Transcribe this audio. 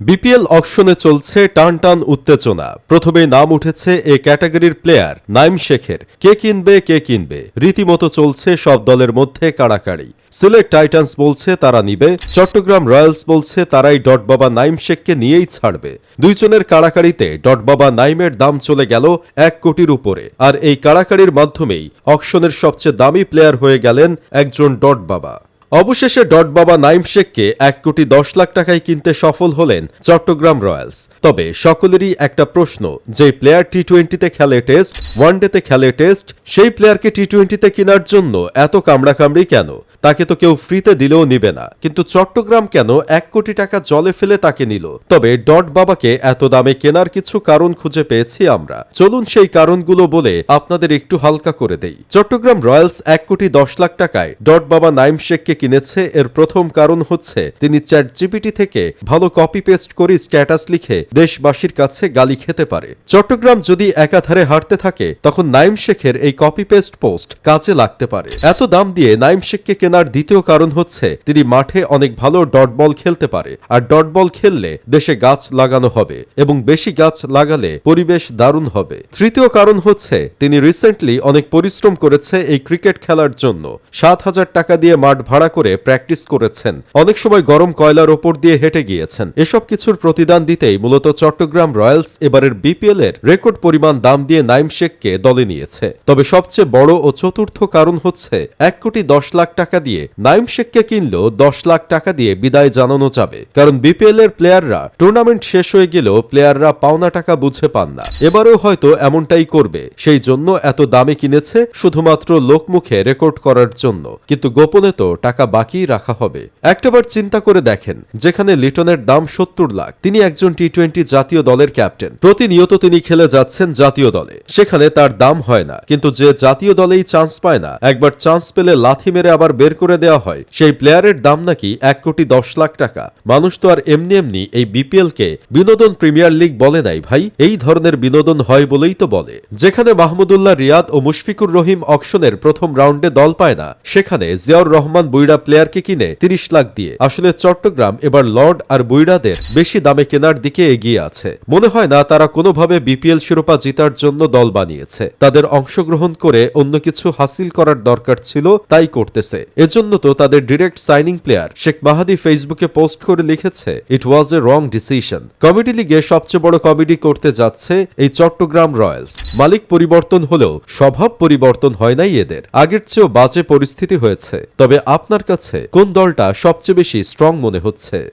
BPL অকশনে চলছে টান টান উত্তেজনা। প্রথমেই নাম উঠেছে এ ক্যাটাগরির প্লেয়ার, নাইম শেখের। কে কিনবে কে কিনবে? রীতিমতো চলছে সব দলের মধ্যে কাড়াকাড়ি। সিলেট টাইটান্স বলছে তারা নিবে, চট্টগ্রাম রয়্যালস বলছে তারাই ডট বাবা নাইম শেখকে নিয়েই ছাড়বে। দুইজনের কাড়াকাড়িতে ডট বাবা নাইমের দাম চলে গেল এক কোটির উপরে। আর এই কাড়াকাড়ির মাধ্যমেই অকশনের সবচেয়ে দামি প্লেয়ার হয়ে গেলেন একজন ডট বাবা। অবশেষে ডট বাবা নাইম শেখকে এক কোটি দশ লাখ টাকায় কিনতে সফল হলেন চট্টগ্রাম রয়্যালস। তবে সকলেরই একটা প্রশ্ন, যে প্লেয়ার টি টোয়েন্টিতে খেলে টেস্ট, ওয়ানডেতে খেলে টেস্ট, সেই প্লেয়ারকে টি টোয়েন্টিতে কেনার জন্য এত কামড়াকামড়ি কেন? তাকে তো কেউ ফ্রিতে দিলেও নিবে না। কিন্তু চট্টগ্রাম কেন এক কোটি টাকা জলে ফেলে তাকে নিল? তবে ডট বাবাকে এত দামে কেনার কিছু কারণ খুঁজে পেয়েছি আমরা। চলুন সেই কারণগুলো বলে আপনাদের একটু হালকা করে দেই। চট্টগ্রাম রয়্যালস এক কোটি দশ লাখ টাকায় ডট বাবা নাইম শেখকে কিনেছে, এর প্রথম কারণ হচ্ছে তিনি চ্যাট জিপিটি থেকে ভালো কপি পেস্ট করে স্ট্যাটাস লিখে দেশবাসীর কাছে গালি খেতে পারে। চট্টগ্রাম যদি একাধারে হারতে থাকে, তখন নাইম শেখের এই কপি পেস্ট পোস্ট কাজে লাগতে পারে। এত দাম দিয়ে নাইম শেখকে কেনার দ্বিতীয় কারণ হচ্ছে তিনি মাঠে অনেক ভালো ডট বল খেলতে পারে। আর ডট বল খেললে দেশে গাছ লাগানো হবে এবং বেশি গাছ লাগালে পরিবেশ দারুণ হবে। তৃতীয় কারণ হচ্ছে তিনি রিসেন্টলি অনেক পরিশ্রম করেছে এই ক্রিকেট খেলার জন্য। সাত হাজার টাকা দিয়ে মাঠ ভাড়া করে প্র্যাকটিস করেছেন। অনেক সময় গরম কয়লার ওপর দিয়ে হেঁটে গিয়েছেন। এসব কিছুর প্রতিদান দিতেই মূলত চট্টগ্রাম রয়্যালস এবারের বিপিএল এর রেকর্ড পরিমাণ দাম দিয়ে নাইম শেখকে দলে নিয়েছে। তবে সবচেয়ে বড় ও চতুর্থ কারণ হচ্ছে এক কোটি দশ লাখ টাকা দিয়ে নাইম শেখকে কিনলেও দশ লাখ টাকা দিয়ে বিদায় জানানো যাবে। কারণ বিপিএল এর প্লেয়াররা টুর্নামেন্ট শেষ হয়ে গেলেও প্লেয়াররা পাওনা টাকা বুঝে পান না। এবারেও হয়তো এমনটাই করবে। সেই জন্য এত দামে কিনেছে শুধুমাত্র লোকমুখে রেকর্ড করার জন্য। কিন্তু গোপনে তো টাকা বাকি রাখা হবে। একটাবার চিন্তা করে দেখেন, যেখানে লিটনের দাম সত্তর লাখ। তিনি একজন টি টোয়েন্টি জাতীয় দলের ক্যাপ্টেন। প্রতিনিয়ত তিনি খেলে যাচ্ছেন জাতীয় দলে। সেখানে তার দাম হয় না, কিন্তু যে জাতীয় দলেই চান্স পায় না, একবার চান্স পেলে লাথি মেরে আবার বের করে দেওয়া হয়। সেই প্লেয়ারের দাম নাকি এক কোটি দশ লাখ টাকা। মানুষ তো আর এমনি এমনি এই বিপিএল কে বিনোদন প্রিমিয়ার লিগ বলে নাই ভাই। এই ধরনের বিনোদন হয় বলেই তো বলে। যেখানে মাহমুদুল্লাহ রিয়াদ ও মুশফিকুর রহিম অকশনের প্রথম রাউন্ডে দল পায় না, সেখানে জিয়াউর রহমান বুইড়া প্লেয়ারকে কিনে তিরিশ লাখ দিয়ে। আসলে চট্টগ্রাম এবার লর্ড আর বুইড়াদের বেশি দামে কেনার দিকে এগিয়ে আছে। মনে হয় না তারা কোনোভাবে বিপিএল শিরোপা জেতার জন্য দল বানিয়েছে। তাদের অংশগ্রহণ করে অন্য কিছু হাসিল করার দরকার ছিল, তাই করতেছে। এজন্য তো তাদের direct signing player Sheikh Mahadi ফেসবুকে পোস্ট করে লিখেছে ইট ওয়াজ এ রং ডিসিশন কমেডি লিগে সবচেয়ে বড় কমেডি করতে যাচ্ছে এই চট্টগ্রাম রয়্যালস। মালিক পরিবর্তন হলেও স্বভাব পরিবর্তন হয় নাই এদের। আগের চেয়েও বাজে পরিস্থিতি হয়েছে। তবে আপনার কাছে কোন দলটা সবচেয়ে বেশি স্ট্রং মনে হচ্ছে?